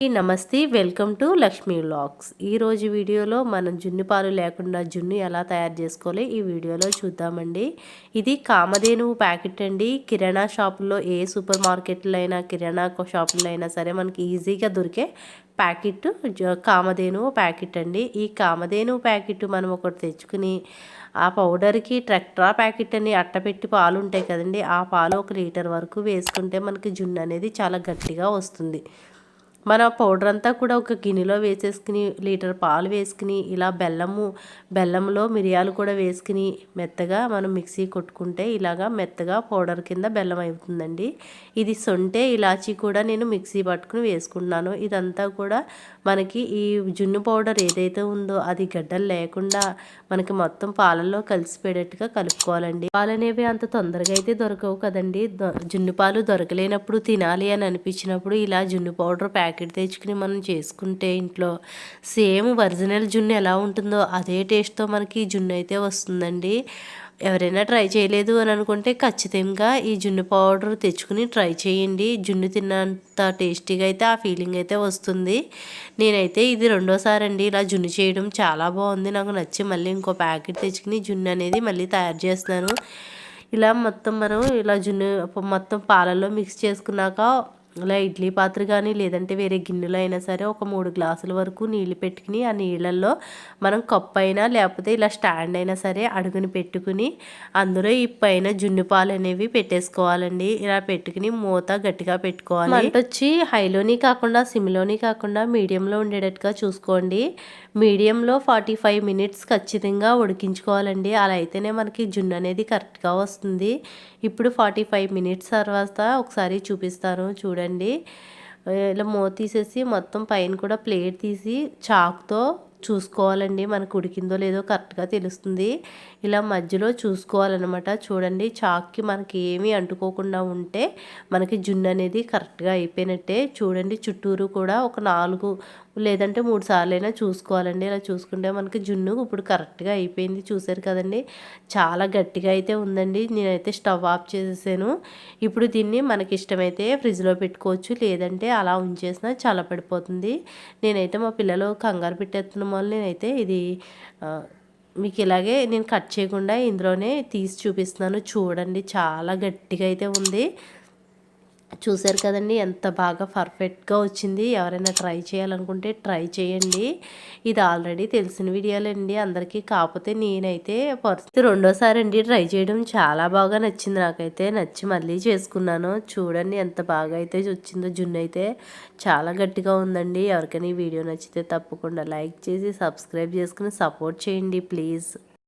నమస్తే. Welcome to Lakshmi vlogs. ఈరోజు వీడియోలో మనం జున్ను పాలు లేకుండా జున్ను ఎలా తయారు చేసుకోవాలి ఈ వీడియోలో చూద్దామండి. ఇది కామధేనువు ప్యాకెట్ అండి. కిరాణా షాపుల్లో ఏ సూపర్ మార్కెట్లో అయినా కిరాణా షాపుల్లో అయినా సరే మనకి ఈజీగా దొరికే ప్యాకెట్ కామధేనువు ప్యాకెట్ అండి. ఈ కామధేనువు ప్యాకెట్ మనం ఒకటి తెచ్చుకుని ఆ పౌడర్కి ట్రెక్ట్రా ప్యాకెట్ అని అట్టపెట్టి పాలు ఉంటాయి కదండి. ఆ పాలు ఒక లీటర్ వరకు వేసుకుంటే మనకి జున్ను అనేది చాలా గట్టిగా వస్తుంది. మన పౌడర్ అంతా కూడా ఒక గిన్నెలో వేసేసుకుని లీటర్ పాలు వేసుకుని ఇలా బెల్లము బెల్లంలో మిరియాలు కూడా వేసుకుని మెత్తగా మనం మిక్సీ కొట్టుకుంటే ఇలాగా మెత్తగా పౌడర్ కింద బెల్లం అవుతుందండి. ఇది సొంటే ఇలాచీ కూడా నేను మిక్సీ పట్టుకుని వేసుకుంటున్నాను. ఇదంతా కూడా మనకి ఈ జున్ను పౌడర్ ఏదైతే ఉందో అది గడ్డలు లేకుండా మనకి మొత్తం పాలల్లో కలిసిపోయేటట్టుగా కలుపుకోవాలండి. పాలు అనేవి అంత తొందరగా అయితే దొరకవు కదండి. జున్ను పాలు దొరకలేనప్పుడు తినాలి అని అనిపించినప్పుడు ఇలా జున్ను పౌడర్ ప్యాక్ ప్యాకెట్ తెచ్చుకుని మనం చేసుకుంటే ఇంట్లో సేమ్ ఒరిజినల్ జున్ను ఎలా ఉంటుందో అదే టేస్ట్తో మనకి జున్ను అయితే వస్తుందండి. ఎవరైనా ట్రై చేయలేదు అని అనుకుంటే ఖచ్చితంగా ఈ జున్ను పౌడర్ తెచ్చుకుని ట్రై చేయండి. జున్ను తిన్నంత టేస్టీగా అయితే ఆ ఫీలింగ్ అయితే వస్తుంది. నేనైతే ఇది రెండోసారి అండి ఇలా జున్ను చేయడం చాలా బాగుంది. నాకు నచ్చి మళ్ళీ ఇంకో ప్యాకెట్ తెచ్చుకుని జున్ను అనేది మళ్ళీ తయారు చేస్తున్నాను. ఇలా మొత్తం మనం ఇలా జున్ను మొత్తం పాలల్లో మిక్స్ చేసుకున్నాక ఇలా ఇడ్లీ పాత్ర కానీ లేదంటే వేరే గిన్నెలో అయినా సరే ఒక మూడు గ్లాసుల వరకు నీళ్ళు పెట్టుకుని ఆ నీళ్ళల్లో మనం కప్పు అయినా లేకపోతే ఇలా స్టాండ్ అయినా సరే అడుగుని పెట్టుకుని అందులో ఈ పైన జున్ను పాలు అనేవి పెట్టేసుకోవాలండి. ఇలా పెట్టుకుని మూత గట్టిగా పెట్టుకోవాలి. మంట వచ్చి హైలోని కాకుండా సిమ్లోని కాకుండా మీడియంలో ఉండేటట్టుగా చూసుకోండి. మీడియంలో ఫార్టీ ఫైవ్ మినిట్స్ ఖచ్చితంగా ఉడికించుకోవాలండి. అలా అయితేనే మనకి జున్ను అనేది కరెక్ట్గా వస్తుంది. ఇప్పుడు ఫార్టీ ఫైవ్ మినిట్స్ తర్వాత ఒకసారి చూపిస్తాను. చూడండి. ఇలా మూత తీసేసి మొత్తం పైన కూడా ప్లేట్ తీసి చాక్తో చూసుకోవాలండి మనకు ఉడికిందో లేదో కరెక్ట్గా తెలుస్తుంది. ఇలా మధ్యలో చూసుకోవాలన్నమాట. చూడండి చాక్కి మనకి ఏమీ అంటుకోకుండా ఉంటే మనకి జున్ను అనేది కరెక్ట్గా అయిపోయినట్టే. చూడండి చుట్టూరు కూడా ఒక నాలుగు లేదంటే మూడు సార్లు అయినా చూసుకోవాలండి. ఇలా చూసుకుంటే మనకి జున్ను ఇప్పుడు కరెక్ట్గా అయిపోయింది. చూసారు కదండి? చాలా గట్టిగా అయితే ఉందండి. నేనైతే స్టవ్ ఆఫ్ చేసేసాను. ఇప్పుడు దీన్ని మనకి ఇష్టమైతే ఫ్రిడ్జ్లో పెట్టుకోవచ్చు. లేదంటే అలా ఉంచేసినా చల్లపడిపోతుంది నేనైతే మా పిల్లలు కంగారు పెట్టేస్తున్నాను వల్ల నేనైతే ఇది మీకు ఇలాగే నేను కట్ చేయకుండా ఇందులోనే తీసి చూపిస్తున్నాను. చూడండి చాలా గట్టిగా అయితే ఉంది. చూసారు కదండి ఎంత బాగా పర్ఫెక్ట్గా వచ్చింది. ఎవరైనా ట్రై చేయాలనుకుంటే ట్రై చేయండి. ఇది ఆల్రెడీ తెలిసిన వీడియోలండి. అందరికీ కాకపోతే నేనైతే పరిస్థితి రెండోసారి అండి ట్రై చేయడం. చాలా బాగా నచ్చింది నాకైతే. నచ్చి మళ్ళీ చేసుకున్నాను. చూడండి ఎంత బాగా అయితే వచ్చిందో జున్ను అయితే. చాలా గట్టిగా ఉందండి. ఎవరికైనా ఈ వీడియో నచ్చితే తప్పకుండా లైక్ చేసి సబ్స్క్రైబ్ చేసుకుని సపోర్ట్ చేయండి ప్లీజ్.